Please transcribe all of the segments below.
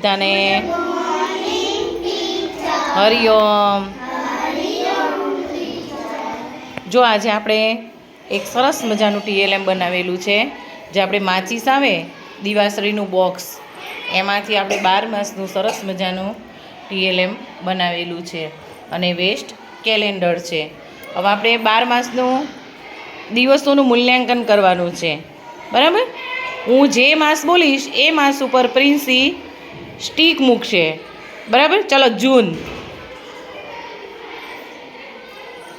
બધાને. હરિઓમ. જો આજે આપણે એક સરસ મજાનું ટીએલએમ બનાવેલું છે, જે આપણે માચીસ આવે દિવાસળીનું બોક્સ. એમાંથી આપણે બાર માસનું સરસ મજાનું ટીએલએમ બનાવેલું છે અને વેસ્ટ કેલેન્ડર છે. હવે આપણે બાર માસનું દિવસોનું મૂલ્યાંકન કરવાનું છે. બરાબર? હું જે માસ બોલીશ, એ માસ ઉપર પ્રિન્સી સ્ટીક મૂકશે. બરાબર? ચલો, જૂન.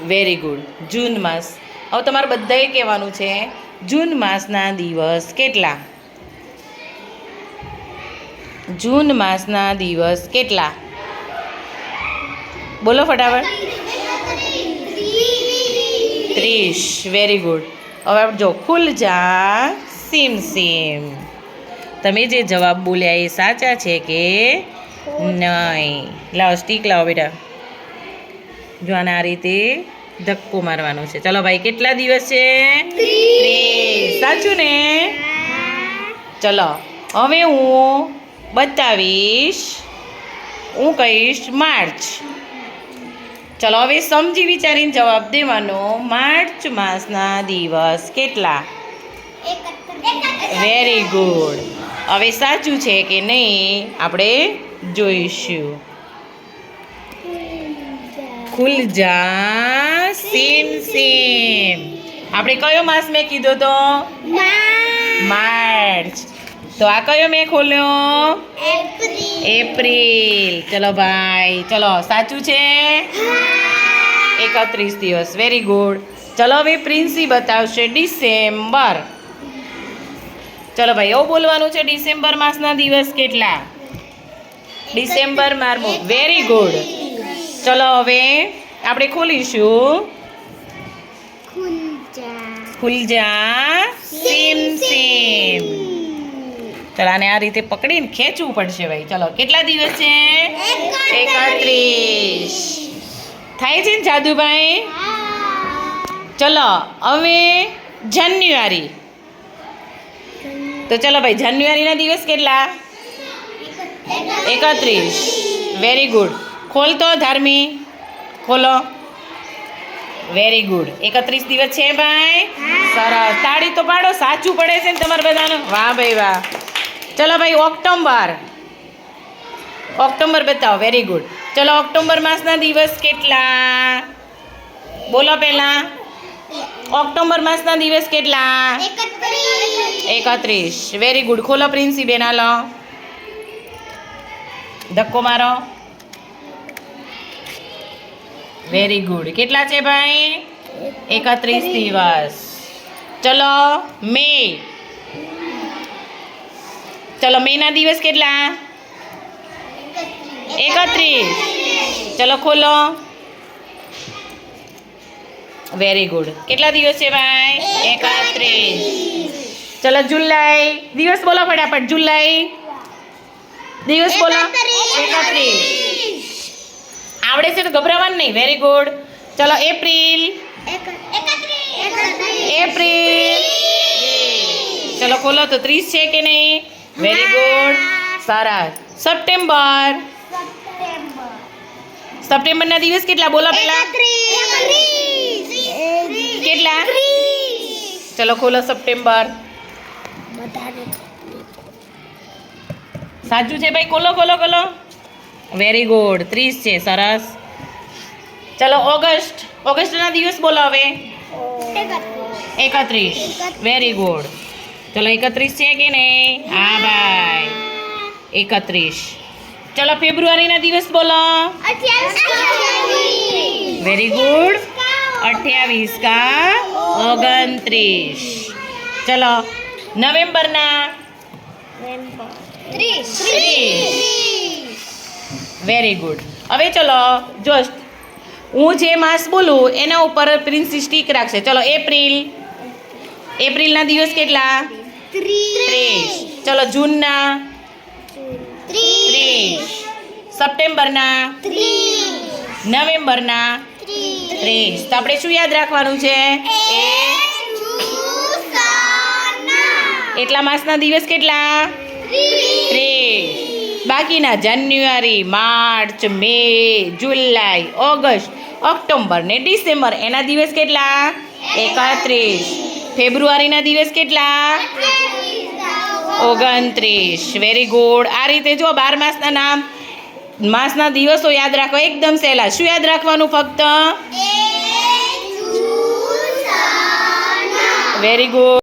વેરી ગુડ જૂન માસ. હવે તમારે બધાએ કહેવાનું છે, જૂન માસના દિવસ કેટલા? જૂન માસના દિવસ કેટલા? બોલો ફટાફટ. ત્રીસ. વેરી ગુડ હવે જો, ખુલ જા, સીમ સીમ. તમે જે જવાબ બોલ્યા એ સાચા છે કે નહીં? લાવો સ્ટીક લાવો બેટા. જો આને આ રીતે ધક્કો મારવાનો છે. ચલો ભાઈ કેટલા દિવસ છે? સાચું ને? ચલો હવે હું બતાવીશ હું કહીશ માર્ચ. ચલો હવે સમજી વિચારીને જવાબ દેવાનો. માર્ચ માસના દિવસ કેટલા? વેરી ગુડ હવે સાચું છે કે નહીં આપણે જોઈશું. ખુલ જા સીમ સીમ. આપણે કયો માસ મેં કીધો તો? માર્ચ. તો આ કયો મેં ખોલ્યો? એપ્રિલ. ચલો ભાઈ ચલો સાચું છે? એકત્રીસ દિવસ. વેરી ગુડ ચલો હવે પ્રિન્સી બતાવશે ડિસેમ્બર. ચલો ભાઈ એવું બોલવાનું છે ડિસેમ્બર માસના દિવસ કેટલા? ડિસેમ્બર મારમો વેરી ગુડ ચલો હવે આપણે ખોલીશું. ખુલજા સીમ સીમ ચલો આને આ રીતે પકડીને ખેંચવું પડશે ભાઈ. ચલો કેટલા દિવસ છે? એકત્રીસ. થાય છે ને જાદુભાઈ? ચલો હવે જાન્યુઆરી. તો ચલો ભાઈ, જાન્યુઆરીના દિવસ કેટલા? એકત્રીસ. વેરી ગુડ ખોલતો ધાર્મી? ખોલો. વેરી ગુડ એકત્રીસ દિવસ છે ભાઈ? સરસ. તાળી તો પાડો, સાચું પડે છે ને તમારે બધાનું? વાહ ભાઈ, વાહ. ચલો ભાઈ, ઓક્ટોબર. ઓક્ટોબર બતાવો. વેરી ગુડ ચલો, ઓક્ટોબર માસના દિવસ કેટલા? બોલો પહેલાં. ઓક્ટોબર માસના દિવસ કેટલા? એકત્રીસ વેરી ગુડ ખોલો પ્રિન્સી બેન હાલો ધક્કો મારો વેરી ગુડ કેટલા છે ભાઈ એકત્રીસ દિવસ ચલો મે ચલો મેના દિવસ કેટલા એકત્રીસ ચલો ખોલો વેરી ગુડ કેટલા દિવસ છે ભાઈ એકત્રીસ ચલો જુલાઈ દિવસ બોલો ફટાફટ જુલાઈ. દિવસ બોલો. એકત્રીસ. આવડે છે તો ગભરાવાનું નહીં. વેરી ગુડ ચલો એપ્રિલ. એપ્રિલ ચલો ખોલો તો ત્રીસ છે કે નહીં? વેરી ગુડ સારા. સપ્ટેમ્બર. સપ્ટેમ્બરના દિવસ કેટલા? બોલો પહેલા. કેટલા? ચલો ખોલો સપ્ટેમ્બર. સાચું છે ભાઈ? કોલો કોલો કોલો વેરી ગુડ ત્રીસ છે સરસ. ચલો ઓગસ્ટ. ઓગસ્ટના દિવસ બોલો હવે. એકત્રીસ. વેરી ગુડ ચલો એકત્રીસ છે કે નહીં? હા ભાઈ. એકત્રીસ. ચલો ફેબ્રુઆરીના દિવસ બોલો. વેરી ગુડ અઠ્યાવીસ કા? ઓગણત્રીસ. ચલો નવેમ્બરના? વેરી ગુડ હવે ચલો જો હું જે માસ બોલું એના ઉપર પ્રિન્સ સ્ટીક રાખશે. ચલો એપ્રિલ. એપ્રિલના દિવસ કેટલા? ત્રીસ. ચલો જૂનના? ત્રીસ. સપ્ટેમ્બરના? નવેમ્બરના? ત્રીસ. તો આપણે શું યાદ રાખવાનું છે? એ એટલા માસના દિવસ કેટલા? ત્રીસ. બાકીના January March May July August October ને ડિસેમ્બર. એના દિવસ કેટલા? એકત્રીસ. ફેબ્રુઆરીના દિવસ કેટલા? ઓગણત્રીસ. વેરી ગુડ આ રીતે જો બાર માસના નામ માસના દિવસો યાદ રાખો. એકદમ સહેલા. શું યાદ રાખવાનું ફક્ત? Very good